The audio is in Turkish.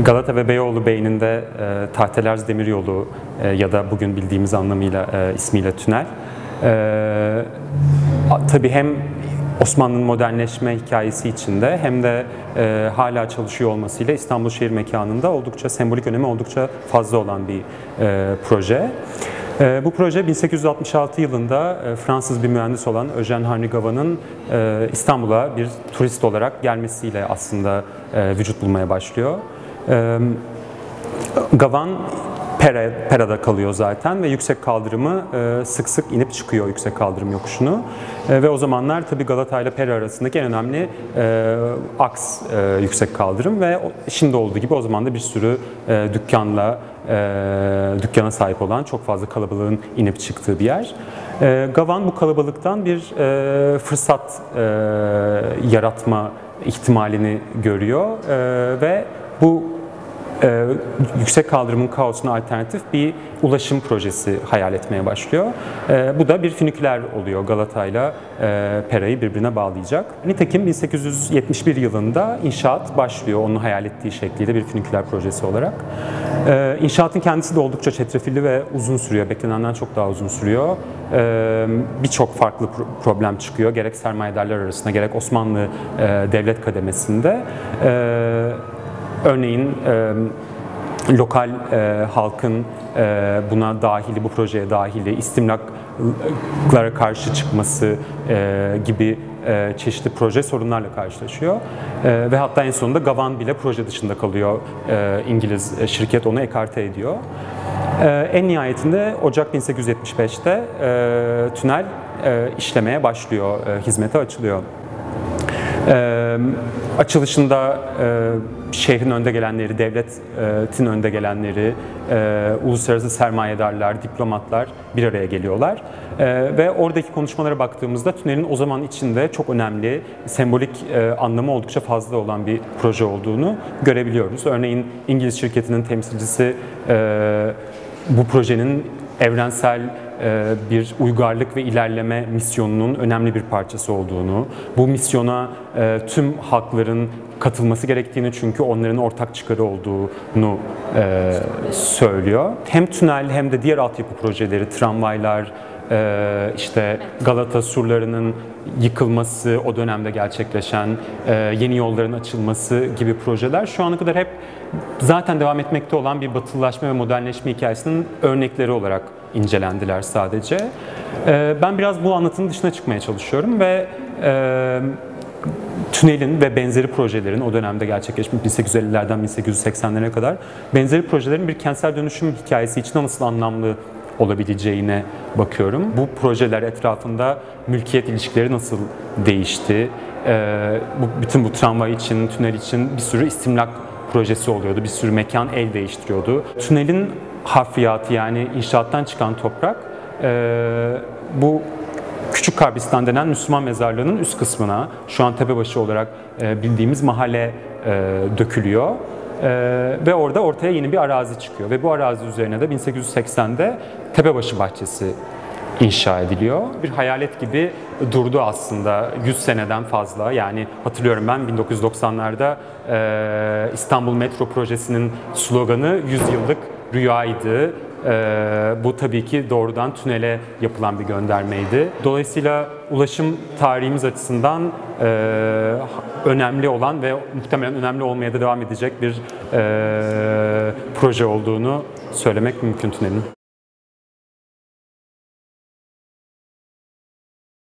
Galata ve Beyoğlu beyninde e, Tahtelers Demiryolu e, ya da bugün bildiğimiz anlamıyla e, ismiyle tünel. E, tabii hem Osmanlı'nın modernleşme hikayesi içinde hem de e, hala çalışıyor olmasıyla İstanbul şehir mekanında oldukça sembolik önemi oldukça fazla olan bir e, proje. E, bu proje 1866 yılında e, Fransız bir mühendis olan Eugène Harnigava'nın e, İstanbul'a bir turist olarak gelmesiyle aslında e, vücut bulmaya başlıyor. Gavan Pera, Pera'da kalıyor zaten ve yüksek kaldırımı sık sık inip çıkıyor yüksek kaldırım yokuşunu. Ve o zamanlar tabii Galata ile Pera arasındaki en önemli aks yüksek kaldırım ve şimdi olduğu gibi o zaman da bir sürü dükkanla e, dükkana sahip olan çok fazla kalabalığın inip çıktığı bir yer. Gavan bu kalabalıktan bir fırsat yaratma ihtimalini görüyor ve bu e, yüksek kaldırımın kaosuna alternatif bir ulaşım projesi hayal etmeye başlıyor. E, bu da bir füniküler oluyor Galata ile Pera'yı birbirine bağlayacak. Nitekim 1871 yılında inşaat başlıyor onun hayal ettiği şekliyle bir füniküler projesi olarak. E, inşaatın kendisi de oldukça çetrefilli ve uzun sürüyor. Beklenenden çok daha uzun sürüyor. E, Birçok farklı problem çıkıyor. Gerek sermayedarlar arasında gerek Osmanlı e, devlet kademesinde. E, Örneğin lokal e, halkın e, buna dahili, bu projeye dahili, istimlaklara karşı çıkması e, gibi e, çeşitli proje sorunlarla karşılaşıyor. E, ve hatta en sonunda Gavan bile proje dışında kalıyor. E, İngiliz şirket onu ekarte ediyor. E, en nihayetinde Ocak 1875'te e, tünel e, işlemeye başlıyor, e, hizmete açılıyor. E, açılışında e, şehrin önde gelenleri, devletin önde gelenleri, e, uluslararası sermayedarlar, diplomatlar bir araya geliyorlar. E, ve oradaki konuşmalara baktığımızda tünelin o zaman içinde çok önemli, sembolik e, anlamı oldukça fazla olan bir proje olduğunu görebiliyoruz. Örneğin İngiliz şirketinin temsilcisi e, bu projenin evrensel e, bir uygarlık ve ilerleme misyonunun önemli bir parçası olduğunu, bu misyona e, tüm halkların katılması gerektiğini çünkü onların ortak çıkarı olduğunu e, söylüyor. Hem tünel hem de diğer altyapı projeleri, tramvaylar, işte Galata surlarının yıkılması, o dönemde gerçekleşen yeni yolların açılması gibi projeler şu ana kadar hep zaten devam etmekte olan bir batılılaşma ve modernleşme hikayesinin örnekleri olarak incelendiler sadece. Ee, ben biraz bu anlatının dışına çıkmaya çalışıyorum ve e, tünelin ve benzeri projelerin o dönemde gerçekleşmiş 1850'lerden 1880'lere kadar benzeri projelerin bir kentsel dönüşüm hikayesi için nasıl anlamlı olabileceğine bakıyorum. Bu projeler etrafında mülkiyet ilişkileri nasıl değişti? Ee, bu, bütün bu tramvay için, tünel için bir sürü istimlak projesi oluyordu. Bir sürü mekan el değiştiriyordu. Tünelin harfiyatı yani inşaattan çıkan toprak e, bu Küçük Karbistan denen Müslüman mezarlığının üst kısmına şu an tepebaşı olarak e, bildiğimiz mahalle e, dökülüyor. E, ve orada ortaya yeni bir arazi çıkıyor. Ve bu arazi üzerine de 1880'de Tepebaşı Bahçesi inşa ediliyor. Bir hayalet gibi durdu aslında 100 seneden fazla. Yani hatırlıyorum ben 1990'larda e, İstanbul Metro Projesi'nin sloganı 100 yıllık rüyaydı. Ee, bu tabii ki doğrudan tünele yapılan bir göndermeydi. Dolayısıyla ulaşım tarihimiz açısından e, önemli olan ve muhtemelen önemli olmaya da devam edecek bir e, proje olduğunu söylemek mümkün tünelin.